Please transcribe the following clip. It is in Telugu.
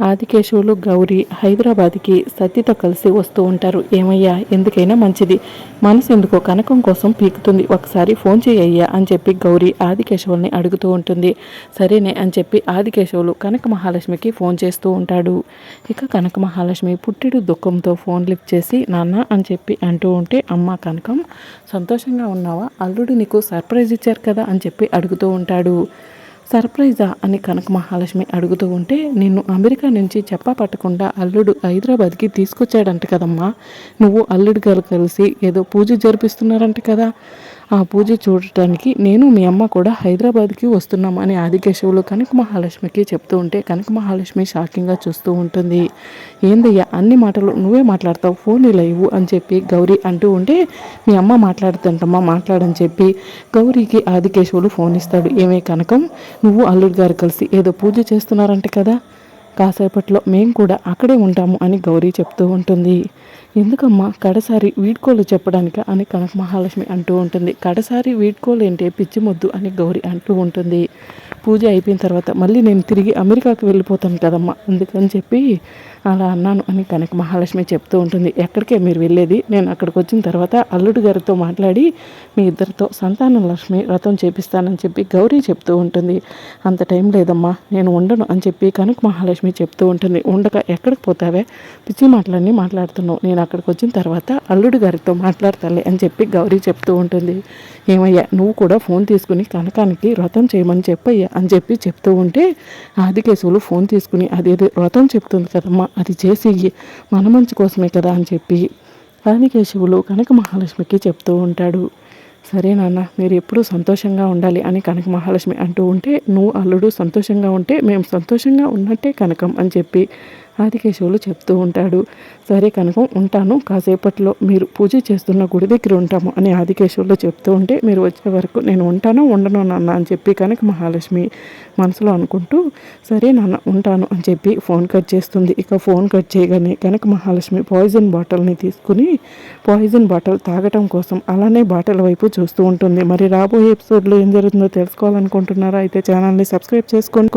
ఆదికేశవులు గౌరీ హైదరాబాద్కి సతీతో కలిసి వస్తూ ఉంటారు. ఏమయ్యా ఎందుకైనా మంచిది. మనసు ఎందుకో కనకం కోసం పీకుతుంది. ఒకసారి ఫోన్ చేయయ్యా అని చెప్పి గౌరీ ఆదికేశవుల్ని అడుగుతూ ఉంటుంది. సరేనే అని చెప్పి ఆదికేశవులు కనక మహాలక్ష్మికి ఫోన్ చేస్తూ ఉంటాడు. ఇక కనక మహాలక్ష్మి పుట్టిడు దుఃఖంతో ఫోన్ లిఫ్ట్ చేసి నాన్న అని చెప్పి అంటూ ఉంటే అమ్మ కనకం సంతోషంగా ఉన్నావా? అల్లుడు నీకు సర్ప్రైజ్ ఇచ్చారు కదా అని చెప్పి అడుగుతూ ఉంటాడు. సర్ప్రైజా అని కనక మహాలక్ష్మి అడుగుతూ ఉంటే నిన్ను అమెరికా నుంచి చెప్పా పట్టకుండా అల్లుడు హైదరాబాద్కి తీసుకొచ్చాడంట కదమ్మా. నువ్వు అల్లుడు గారు కలిసి ఏదో పూజ జరిపిస్తున్నారంట కదా. ఆ పూజ చూడటానికి నేను మీ అమ్మ కూడా హైదరాబాద్కి వస్తున్నాం అని ఆదికేశవులు కనక మహాలక్ష్మికి చెప్తూ ఉంటే కనక మహాలక్ష్మి షాకింగ్గా చూస్తూ ఉంటుంది. ఏందయ్యా అన్ని మాటలు నువ్వే మాట్లాడతావు ఫోన్ ఇలా ఇవ్వు అని చెప్పి గౌరీ అంటూ ఉంటే మీ అమ్మ మాట్లాడుతుంటమ్మా మాట్లాడని చెప్పి గౌరీకి ఆదికేశవులు ఫోన్ ఇస్తాడు. ఏమే కనకం నువ్వు అల్లుడు గారు కలిసి ఏదో పూజ చేస్తున్నారంట కదా కాసేపట్లో మేము కూడా అక్కడే ఉంటాము అని గౌరీ చెప్తూ ఉంటుంది. ఎందుకమ్మా కడసారి వీడ్కోలు చెప్పడానిక అని కనక మహాలక్ష్మి అంటూ ఉంటుంది. కడసారి వీడ్కోలు ఏంటి పిచ్చిమొద్దు అని గౌరీ అంటూ ఉంటుంది. పూజ అయిపోయిన తర్వాత మళ్ళీ నేను తిరిగి అమెరికాకి వెళ్ళిపోతాను కదమ్మా అందుకని చెప్పి అలా అన్నాను అని కనక మహాలక్ష్మి చెప్తూ ఉంటుంది. ఎక్కడికే మీరు వెళ్ళేది? నేను అక్కడికి వచ్చిన తర్వాత అల్లుడు గారితో మాట్లాడి మీ ఇద్దరితో సంతాన లక్ష్మి వ్రతం చేపిస్తానని చెప్పి గౌరీ చెప్తూ ఉంటుంది. అంత టైం లేదమ్మా నేను ఉండను అని చెప్పి కనక మహాలక్ష్మి చెప్తూ ఉంటుంది. ఉండక ఎక్కడికి పోతావే? పిచ్చి మాటలన్నీ మాట్లాడుతున్నావు. నేను అక్కడికి వచ్చిన తర్వాత అల్లుడు గారితో మాట్లాడతాలే అని చెప్పి గౌరీ చెప్తూ ఉంటుంది. ఏమయ్యా నువ్వు కూడా ఫోన్ తీసుకుని కనకానికి వ్రతం చేయమని చెప్పయ్యా అని చెప్పి చెప్తూ ఉంటే ఆదికేశవులు ఫోన్ తీసుకుని అదేదో వ్రతం చెప్తుంది కదమ్మా అది చేసి మన మంచి కోసమే కదా అని చెప్పి ఆదికేశవులు కనక మహాలక్ష్మికి చెప్తూ ఉంటాడు. సరే నాన్న మీరు ఎప్పుడూ సంతోషంగా ఉండాలి అని కనక మహాలక్ష్మి అంటూ ఉంటే నువ్వు అల్లుడు సంతోషంగా ఉంటే మేము సంతోషంగా ఉన్నట్టే కనకం అని చెప్పి ఆదికేశవులు చెప్తూ ఉంటాడు. సరే కనుక ఉంటాను. కాసేపట్లో మీరు పూజ చేస్తున్న గుడి దగ్గర ఉంటాము అని ఆదికేశవులు చెప్తూ ఉంటే మీరు వచ్చే వరకు నేను ఉంటాను ఉండను నాన్న అని చెప్పి కనుక మహాలక్ష్మి మనసులో అనుకుంటూ సరే నాన్న ఉంటాను అని చెప్పి ఫోన్ కట్ చేస్తుంది. ఇక ఫోన్ కట్ చేయగానే కనక మహాలక్ష్మి పాయిజన్ బాటిల్ని తీసుకుని పాయిజన్ బాటిల్ తాగటం కోసం అలానే బాటిల్ వైపు చూస్తూ ఉంటుంది. మరి రాబోయే ఎపిసోడ్లో ఏం జరుగుతుందో తెలుసుకోవాలనుకుంటున్నారా? అయితే ఛానల్ని సబ్స్క్రైబ్ చేసుకొని